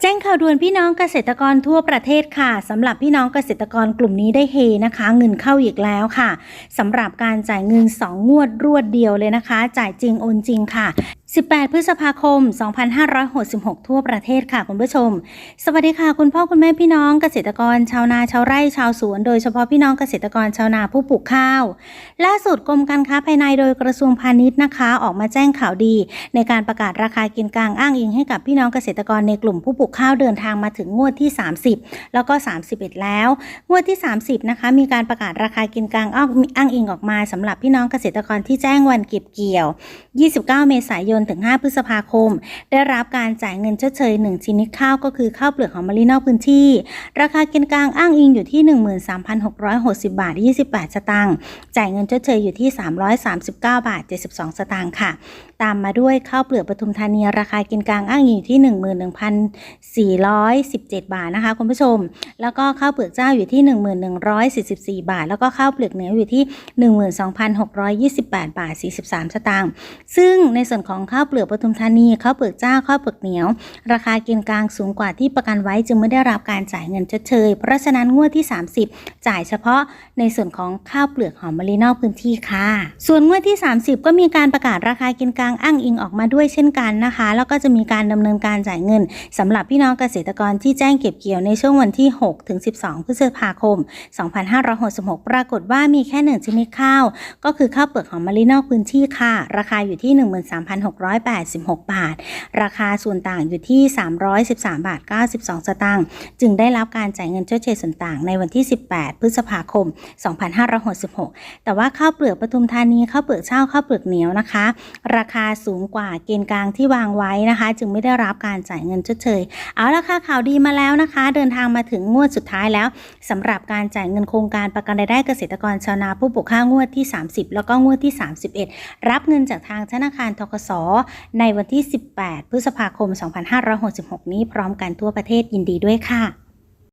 แจ้งข่าวด่วนพี่น้องเกษตรกรทั่วประเทศค่ะสำหรับพี่น้องเกษตรกรกลุ่มนี้ได้เฮนะคะ เงินเข้าอีกแล้วค่ะสำหรับการจ่ายเงิน 2 งวดรวดเดียวเลยนะคะ จ่ายจริงโอนจริงค่ะ 18 พฤษภาคม 2566 ทั่วประเทศค่ะคุณผู้ชม สวัสดีค่ะ คุณพ่อคุณแม่พี่น้องเกษตรกร ชาวนาชาวไร่ชาวสวน โดยเฉพาะพี่น้องเกษตรกรชาวนาผู้ปลูกข้าว ล่าสุดกรมการค้าภายในโดยกระทรวงพาณิชย์นะคะ ออกมาแจ้งข่าวดี ในการประกาศราคากินกลางอ้างอิงให้กับพี่น้องเกษตรกรในกลุ่มผู้ปลูกข้าวเดินทางมาถึงงวดที่ 30 แล้วก็ 31 แล้ว งวดที่ 30 นะคะ มีการประกาศราคากินกลางอ้างอิงออกมาสำหรับพี่น้องเกษตรกรที่แจ้งวันเก็บเกี่ยว 29 เมษายนถึง 5 พฤษภาคม ได้รับการจ่ายเงินชดเชย 1 ชนิดข้าวก็คือข้าวเปลือกหอมมะลินอกพื้นที่ ราคาเกินกลางอ้างอิงอยู่ที่ 13,660 บาท 28 สตางค์จ่ายเงินชดเชยอยู่ที่ 339 บาท 72 สตางค์ค่ะ ตามมาด้วยข้าวเปลือกปทุมธานีราคาเกินกลางอ้างอิงอยู่ที่ 11,417 บาทนะคะคุณผู้ชม แล้วก็ข้าวเปลือกเจ้าอยู่ที่ 11,144 บาท แล้วก็ข้าวเปลือกเหนียวอยู่ที่ 12,628 บาท 43 สตางค์ซึ่งในส่วนของข้าวเปลือกปทุมธานีข้าวเปลือกเจ้าข้าวเปลือกเหนียว ราคาเกินกลางสูงกว่าที่ประกันไว้จึงไม่ได้รับการจ่ายเงินชดเชย เพราะฉะนั้นงวดที่ 30 จ่ายเฉพาะในส่วนของข้าวเปลือกหอมมะลินอกพื้นที่ค่ะ ส่วนงวดที่ 30 ก็มีการประกาศราคาเกินกลางอ้างอิงออกมาด้วยเช่นกันนะคะ แล้วก็จะมีการดำเนินการจ่ายเงินสำหรับพี่น้องเกษตรกรที่แจ้งเก็บเกี่ยวในช่วงวันที่6ถึง12 พฤษภาคม 2566 ปรากฏว่ามีแค่หนึ่งชนิดข้าว ก็คือข้าวเปลือกหอมมะลินอกพื้นที่ค่ะ ราคาอยู่ที่13,686 บาท ราคาส่วนต่างอยู่ที่ 313 บาท 92 สตางค์จึงได้รับการจ่ายเงินชดเชยส่วนต่างในวันที่ 18 พฤษภาคม 2566 แต่ว่าข้าวเปลือกปทุมธานีข้าวเปลือกเช่าข้าวเปลือกเหนียวนะคะ ราคาสูงกว่าเกณฑ์กลางที่วางไว้นะคะ จึงไม่ได้รับการจ่ายเงินชดเชยเอาละค่ะข่าวดีมาแล้วนะคะ เดินทางมาถึงงวดสุดท้ายแล้วสำหรับการจ่ายเงินโครงการประกันรายได้เกษตรกรชาวนาผู้ปลูกข้าวงวดที่ 30 แล้วก็งวดที่ 31 รับเงินจากทางธนาคารทกสในวันที่ 18 พฤษภาคม 2566 นี้พร้อมกันทั่วประเทศยินดีด้วยค่ะ